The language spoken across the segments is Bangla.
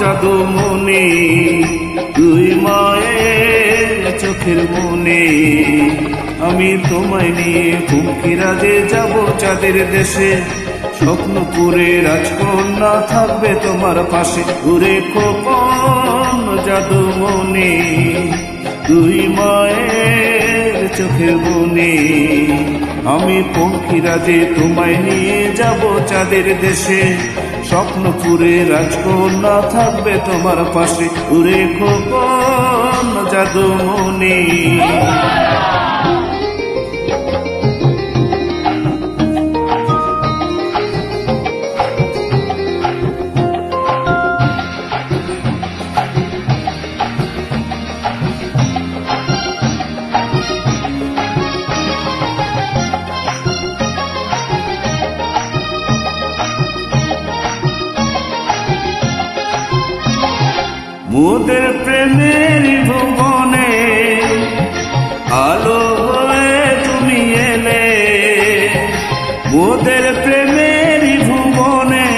জাদু মনে তুই মায়ের চোখের মনে। আমি তোমায় নিয়ে কুমকিরাজে যাব চাঁদের দেশে। স্বপ্নপুরে রাজকন্যা থাকবে তোমার পাশে। ঘুরে খোকন জাদু মনে তুই মায়ের চোখের বনে। আমি পক্ষীরাজে তোমায় নিয়ে যাব চাঁদের দেশে। স্বপ্নপুরে রাজকন্যা থাকবে তোমার পাশে। উড়ে খোকন জাদু মনে মোদের প্রেমের ভুবনে আলো হয়ে তুমি এলে। মোদের প্রেমের ভুবনে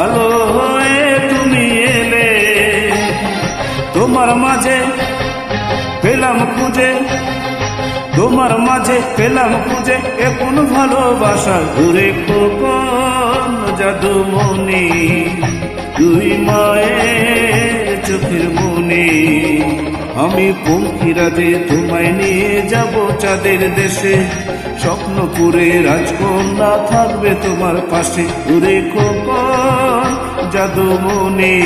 আলো হয়ে তুমি এলে। তোমার মাঝে পেলাম খুঁজে, তোমার মাঝে পেলাম খুঁজে, এখন ভালোবাসা ঘুরে খোকন জাদু তুই মায়ের চোখের মনে। আমি পঙ্খিরাজে তোমায় নিয়ে যাব চাঁদের দেশে। স্বপ্নপুরে রাজকন্যা থাকবে তোমার পাশে। উরে খোকন, জাদু মনে।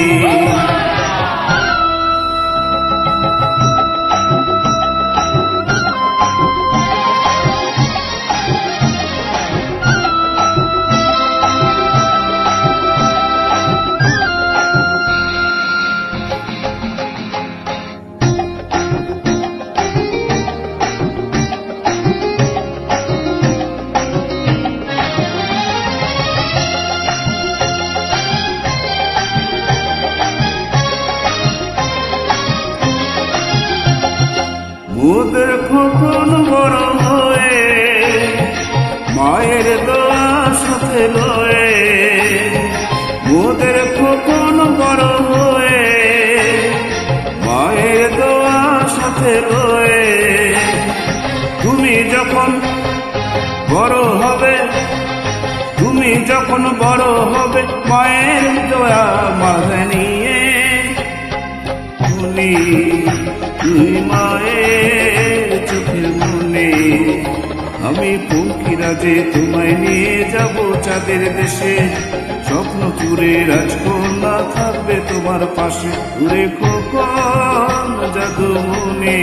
মোদের খোকন বড় হয়ে, মায়ের দোয়া সাথে লয়ে মোদের খোকন বড় হয়ে, মায়ের দোয়া সাথে লয়ে। তুমি যখন বড় হবে, তুমি যখন বড় হবে, মায়ের দোয়া মাঝে আমি পঙ্খিরাজে তোমায় নিয়ে যাব চাঁদের দেশে, স্বপ্ন স্বপ্নপুরে রাজকন্যা থাকবে তোমার পাশে। ঘুরে খোকন জাদু মনে